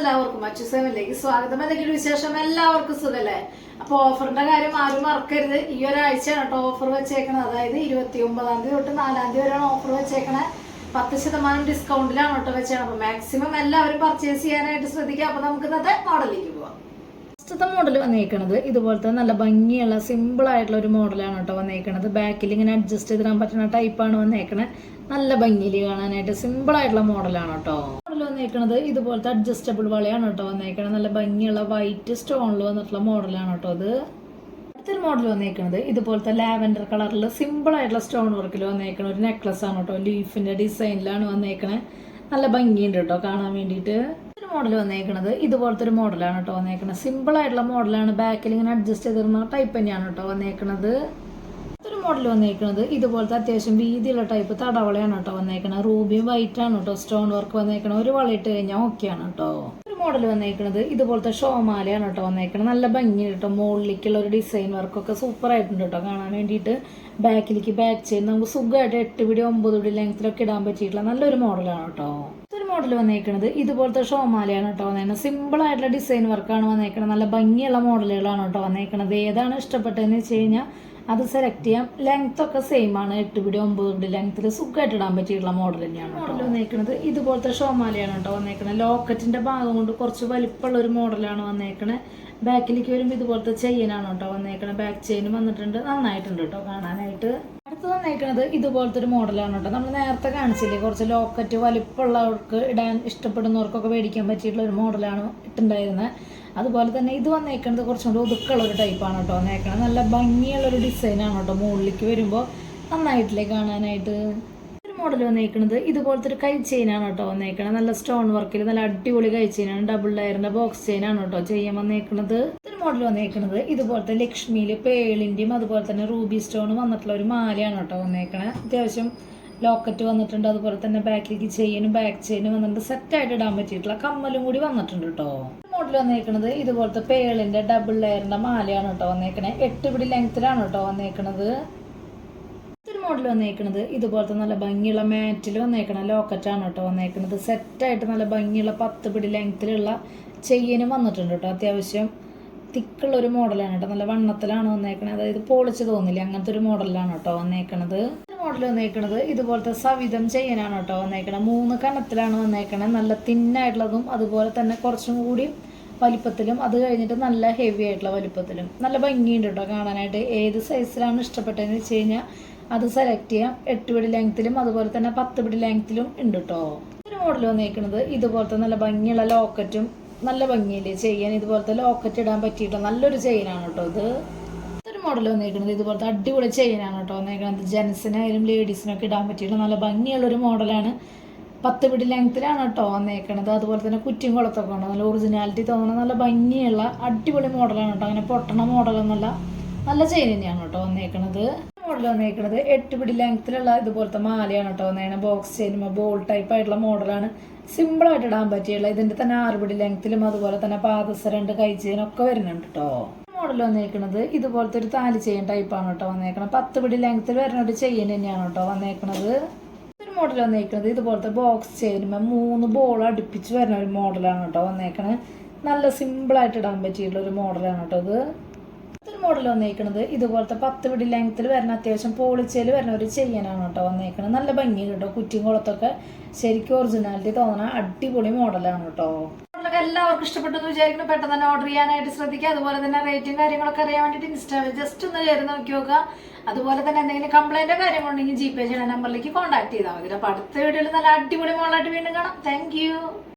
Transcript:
എല്ലാവർക്കും മറ്റു സെവനിലേക്ക് സ്വാഗതം. എന്തെങ്കിലും വിശേഷം? എല്ലാവർക്കും സുഖല്ലേ? അപ്പൊ ഓഫറിന്റെ കാര്യം ആരും മറക്കരുത്. ഈ ഒരാഴ്ചയാണ് കേട്ടോ ഓഫർ വെച്ചേക്കണത്. അതായത് ഇരുപത്തി ഒമ്പതാം തീയതി തൊട്ട് നാലാം തീയതി വരെയാണ് ഓഫർ വെച്ചേക്കണേ. പത്ത് ശതമാനം ഡിസ്കൗണ്ടിലാണ് കേട്ടോ വെച്ചേക്കണത്. അപ്പൊ മാക്സിമം എല്ലാവരും പർച്ചേസ് ചെയ്യാനായിട്ട് ശ്രദ്ധിക്കുക അപ്പൊ നമുക്ക് ഇന്നത്തെ മോഡലിലേക്ക് പോവാം. ഫസ്റ്റത്തെ മോഡൽ വന്നേക്കണത് ഇതുപോലത്തെ നല്ല ഭംഗിയുള്ള സിമ്പിൾ ആയിട്ടുള്ള ഒരു മോഡലാണ് കേട്ടോ വന്നേക്കണത്. ബാക്കിൽ ഇങ്ങനെ അഡ്ജസ്റ്റ് ചെയ്തിടാൻ പറ്റുന്ന ടൈപ്പാണ് വന്നേക്കണത് നല്ല ഭംഗിയിൽ കാണാനായിട്ട് സിമ്പിൾ ആയിട്ടുള്ള മോഡലാണ് കേട്ടോ. മോഡൽ വന്നേക്കണത് ഇതുപോലത്തെ അഡ്ജസ്റ്റബിൾ വളയാണ് കേട്ടോ വന്നേക്കണത്. നല്ല ഭംഗിയുള്ള വൈറ്റ് സ്റ്റോണിൽ വന്നിട്ടുള്ള മോഡലാണ് കേട്ടോ അത്. അടുത്തൊരു മോഡൽ വന്നേക്കണത് ഇതുപോലത്തെ ലാവൻഡർ കളറിൽ സിമ്പിൾ ആയിട്ടുള്ള സ്റ്റോൺ വർക്കിൽ വന്നേക്കണ ഒരു നെക്ലസ് ആണ് കേട്ടോ. ലീഫിന്റെ ഡിസൈനിലാണ് വന്നേക്കണേ. നല്ല ഭംഗിയുണ്ട് കേട്ടോ കാണാൻ വേണ്ടിയിട്ട്. ഒരു മോഡൽ വന്നേക്കണത് ഇതുപോലത്തെ ഒരു മോഡലാണ് കേട്ടോ വന്നേക്കണത്. സിമ്പിൾ ആയിട്ടുള്ള മോഡലാണ്. ബാക്കിൽ ഇങ്ങനെ അഡ്ജസ്റ്റ് ചെയ്തിരുന്ന ടൈപ്പ് തന്നെയാണ് കേട്ടോ വന്നേക്കണത്. ഒരു മോഡൽ വന്നേക്കണത് ഇതുപോലത്തെ അത്യാവശ്യം വീതിയുള്ള ടൈപ്പ് തടവളയാണ് കേട്ടോ വന്നേക്കണത്. റൂബി വൈറ്റ് ആണ് കേട്ടോ സ്റ്റോൺ വർക്ക് വന്നേക്കണത്. ഒരു വള ഇട്ട് കഴിഞ്ഞാൽ ഓക്കെയാണ് കേട്ടോ. മോഡൽ വന്നേക്കണത് ഇതുപോലത്തെ ഷോമാലയാണ് കേട്ടോ വന്നേക്കണത്. നല്ല ഭംഗി കേട്ടോ. മുകളിലേക്കുള്ള ഒരു ഡിസൈൻ വർക്കൊക്കെ സൂപ്പർ ആയിട്ടുണ്ട് കേട്ടോ കാണാൻ വേണ്ടിയിട്ട്. ബാക്കിലേക്ക് ബാക്ക് ചെയ്ത് നമുക്ക് സുഖമായിട്ട് എട്ട് പിടി ഒമ്പത് പിടി ലെങ്ത്തിലൊക്കെ ഇടാൻ പറ്റിയിട്ടുള്ള നല്ലൊരു മോഡലാണ് കേട്ടോ. ഒരു മോഡൽ വന്നേക്കണത് ഇതുപോലത്തെ ഷോമാലയാണ് കേട്ടോ വന്നേക്കുന്നത് സിമ്പിൾ ആയിട്ടുള്ള ഡിസൈൻ വർക്കാണ് വന്നേക്കുന്നത് നല്ല ഭംഗിയുള്ള മോഡലുകളാണ് കേട്ടോ വന്നേക്കുന്നത് ഏതാണ് ഇഷ്ടപ്പെട്ടതെന്ന് വെച്ച് കഴിഞ്ഞാൽ അത് സെലക്ട് ചെയ്യാം. ലെങ്ത് ഒക്കെ സെയിം ആണ്. എട്ട് പിടി ഒമ്പത് പിടി ലെങ്ത്തിൽ സുഖമായിട്ട് ഇടാൻ പറ്റിയിട്ടുള്ള മോഡൽ തന്നെയാണ് മോഡൽ വന്നേക്കുന്നത് ഇതുപോലത്തെ ഷോമാലയാണ് കേട്ടോ വന്നേക്കുന്നത് ലോക്കറ്റിന്റെ ഭാഗം കൊണ്ട് കുറച്ച് വലിപ്പമുള്ള ഒരു മോഡലാണ് വന്നേക്കുന്നത് ബാക്കിലേക്ക് വരുമ്പോൾ ഇതുപോലത്തെ ചെയിനാണ് കേട്ടോ വന്നേക്കുന്നത് ബാക്ക് ചെയിൻ വന്നിട്ടുണ്ട്. നന്നായിട്ടുണ്ട് കേട്ടോ കാണാനായിട്ട്. അടുത്ത് വന്നേക്കണത് ഇതുപോലത്തെ ഒരു മോഡലാണ് കേട്ടോ. നമ്മൾ നേരത്തെ കാണിച്ചില്ലേ കുറച്ച് ലോക്കറ്റ് വലിപ്പമുള്ളവർക്ക് ഇടാൻ ഇഷ്ടപ്പെടുന്നവർക്കൊക്കെ മേടിക്കാൻ പറ്റിയിട്ടുള്ള ഒരു മോഡലാണ് ഇട്ടുണ്ടായിരുന്നത് അതുപോലെ തന്നെ ഇത് വന്നേക്കുന്നത് കുറച്ചും കൂടി ഒതുക്കുള്ള ഒരു ടൈപ്പാണ് കേട്ടോ വന്നേക്കണത്. നല്ല ഭംഗിയുള്ള ഒരു ഡിസൈനാണ് കേട്ടോ മുകളിലേക്ക് വരുമ്പോൾ നന്നായിട്ടില്ലേ കാണാനായിട്ട്? ഒരു മോഡൽ വന്നേക്കുന്നത് ഇതുപോലത്തെ ഒരു കൈ ചെയിനാണ് കേട്ടോ വന്നേക്കണത്. നല്ല സ്റ്റോൺ വർക്കിൽ നല്ല അടിപൊളി കൈ ചെയിനാണ് ഡബിൾ ലെയറിന്റെ ബോക്സ് ചെയിനാണ് കേട്ടോ ചെയ്യാൻ വന്നേക്കുന്നത് മോഡൽ വന്നേക്കുന്നത് ഇതുപോലത്തെ ലക്ഷ്മിയിൽ പേളിന്റെയും അതുപോലെ തന്നെ റൂബി സ്റ്റോൺ വന്നിട്ടുള്ള ഒരു മാലയാണ് കേട്ടോ വന്നേക്കണത് അത്യാവശ്യം ലോക്കറ്റ് വന്നിട്ടുണ്ട്. അതുപോലെ തന്നെ ബാക്കിലേക്ക് ചെയിനും ബാക്ക് ചെയിനും വന്നിട്ട് സെറ്റായിട്ട് ഇടാൻ പറ്റിയിട്ടുള്ള കമ്മലും കൂടി വന്നിട്ടുണ്ട് കേട്ടോ. മോഡൽ വന്നേക്കണത് ഇതുപോലത്തെ പേളിന്റെ ഡബിൾ ലെയറിന്റെ മാലയാണ് കേട്ടോ വന്നേക്കണേ. എട്ട് പിടി ലെങ്ത്തിലാണ് കേട്ടോ വന്നേക്കണത്. മോഡൽ വന്നേക്കണത് ഇതുപോലത്തെ നല്ല ഭംഗിയുള്ള മാറ്റിൽ വന്നേക്കണ ലോക്കറ്റാണ് കേട്ടോ വന്നേക്കണത്. സെറ്റായിട്ട് നല്ല ഭംഗിയുള്ള പത്ത് പിടി ലെങ്ത്തിലുള്ള ചെയിനും വന്നിട്ടുണ്ട് കേട്ടോ. അത്യാവശ്യം തിക്കുള്ള ഒരു മോഡലാണ് കേട്ടോ. നല്ല വണ്ണത്തിലാണ് വന്നേക്കണത്. അതായത് പോളിച്ച് തോന്നില്ല? അങ്ങനത്തെ ഒരു മോഡലാണ് കേട്ടോ വന്നേക്കണത്. മോഡൽ വന്നേക്കണത് ഇതുപോലത്തെ സവിധം ചെയ്യാനാണ് കേട്ടോ വന്നേക്കണത്. മൂന്ന് കനത്തിലാണ് വന്നേക്കണത്. നല്ല തിന്നായിട്ടുള്ളതും അതുപോലെ തന്നെ കുറച്ചും കൂടി വലിപ്പത്തിലും അത് കഴിഞ്ഞിട്ട് നല്ല ഹെവി ആയിട്ടുള്ള വലിപ്പത്തിലും. നല്ല ഭംഗിയുണ്ട് കേട്ടോ കാണാനായിട്ട്. ഏത് സൈസിലാണ് ഇഷ്ടപ്പെട്ടതെന്ന് വെച്ച് കഴിഞ്ഞാൽ അത് സെലക്ട് ചെയ്യാം. എട്ട് പിടി ലെങ്ത്തിലും അതുപോലെ തന്നെ പത്ത് പിടി ലെങ്ത്തിലും ഉണ്ട് കേട്ടോ. ഒരു മോഡൽ വന്നേക്കണത്. ഇതുപോലത്തെ നല്ല ഭംഗിയുള്ള ലോക്കറ്റും നല്ല ഭംഗിയില്ലേ ചെയ്യാൻ ഇതുപോലത്തെ ലോക്കറ്റ് ഇടാൻ പറ്റിയിട്ടുള്ള നല്ലൊരു ചെയിനാണ് കേട്ടോ ഇത്. ഒരു മോഡൽ വന്നേക്കുന്നത് ഇതുപോലത്തെ അടിപൊളി ചെയിനാണ് കേട്ടോ വന്നേക്കുന്നത് ജെൻസിനായാലും ലേഡീസിനൊക്കെ ഇടാൻ പറ്റിയിട്ടുള്ള നല്ല ഭംഗിയുള്ള ഒരു മോഡലാണ്. പത്ത് പിടി ലെങ്ത്തിലാണ് കേട്ടോ വന്നേക്കണത്. അതുപോലെ തന്നെ കുറ്റിയും കുളത്തൊക്കെ ഉണ്ട്. നല്ല ഒറിജിനാലിറ്റി തോന്നുന്ന നല്ല ഭംഗിയുള്ള അടിപൊളി മോഡലാണ് കേട്ടോ. അങ്ങനെ പൊട്ടണ മോഡലൊന്നുമല്ല. നല്ല ചെയിൻ തന്നെയാണ് കേട്ടോ വന്നേക്കണത്. മോഡൽ വന്നേക്കണത് എട്ട് പിടി ലെങ്ത്തിലുള്ള ഇതുപോലത്തെ മാലയാണ് കേട്ടോ വന്നേക്കണത്. ബോക്സ് ചെയിനുമ്പോൾ ബോൾ ടൈപ്പ് ആയിട്ടുള്ള മോഡലാണ്. സിമ്പിൾ ആയിട്ട് ഇടാൻ പറ്റിയുള്ള ഇതിന്റെ തന്നെ ആറുപടി പിടി ലെങ്ത്തിലും അതുപോലെ തന്നെ പാദസരണ്ട് കൈ ചെയിനൊക്കെ വരുന്നുണ്ട് കേട്ടോ മോഡൽ വന്നേക്കണത് ഇതുപോലത്തെ ഒരു താലി ചെയിൻ ടൈപ്പാണ് കേട്ടോ വന്നേക്കണത്. പത്ത് പിടി ലെങ്ത്തിൽ വരുന്ന ഒരു ചെയിൻ തന്നെയാണ് കേട്ടോ വന്നേക്കണത്. ഒരു മോഡൽ വന്നേക്കുന്നത് ഇതുപോലത്തെ ബോക്സ് ചെയിനുമ മൂന്ന് ബോൾ അടുപ്പിച്ച് വരുന്ന ഒരു മോഡലാണ് കേട്ടോ വന്നേക്കണത്. നല്ല സിമ്പിളായിട്ട് ഇടാൻ പറ്റിയിട്ടുള്ള ഒരു മോഡലാണ് കേട്ടോ ഇത്. ഒരു മോഡൽ വന്നേക്കുന്നത് ഇതുപോലത്തെ പത്ത് പിടി ലെങ്ത്തിൽ വരുന്ന അത്യാവശ്യം പോളിച്ചയിൽ വരുന്ന ഒരു ചെയ്യാനാണ് കേട്ടോ വന്നേക്കുന്നത് നല്ല ഭംഗി കേട്ടോ കുറ്റിയും കുളത്തൊക്കെ. ശരിക്കും ഒറിജിനാലിറ്റി തോന്നണ അടിപൊളി മോഡലാണ് കേട്ടോ. എല്ലാവർക്കും ഇഷ്ടപ്പെട്ടു എന്ന് വിചാരിക്കുന്നു. പെട്ടെന്ന് തന്നെ ഓർഡർ ചെയ്യാനായിട്ട് ശ്രദ്ധിക്കുക. അതുപോലെ തന്നെ റേറ്റും കാര്യങ്ങളൊക്കെ അറിയാൻ വേണ്ടിയിട്ട് ഇൻസ്റ്റാവിൽ ജസ്റ്റ് ഒന്ന് കയറി നോക്കി നോക്കുക. അതുപോലെ തന്നെ എന്തെങ്കിലും കംപ്ലൈന്റോ കാര്യങ്ങളുണ്ടെങ്കിൽ ജി പേ ചെയ്യുന്ന നമ്പറിലേക്ക് കോൺടാക്ട് ചെയ്താൽ മതി. അപ്പോൾ അടുത്ത വീഡിയോയിൽ നല്ല അടിപൊളി മോളായിട്ട് വീണ്ടും കാണാം. താങ്ക്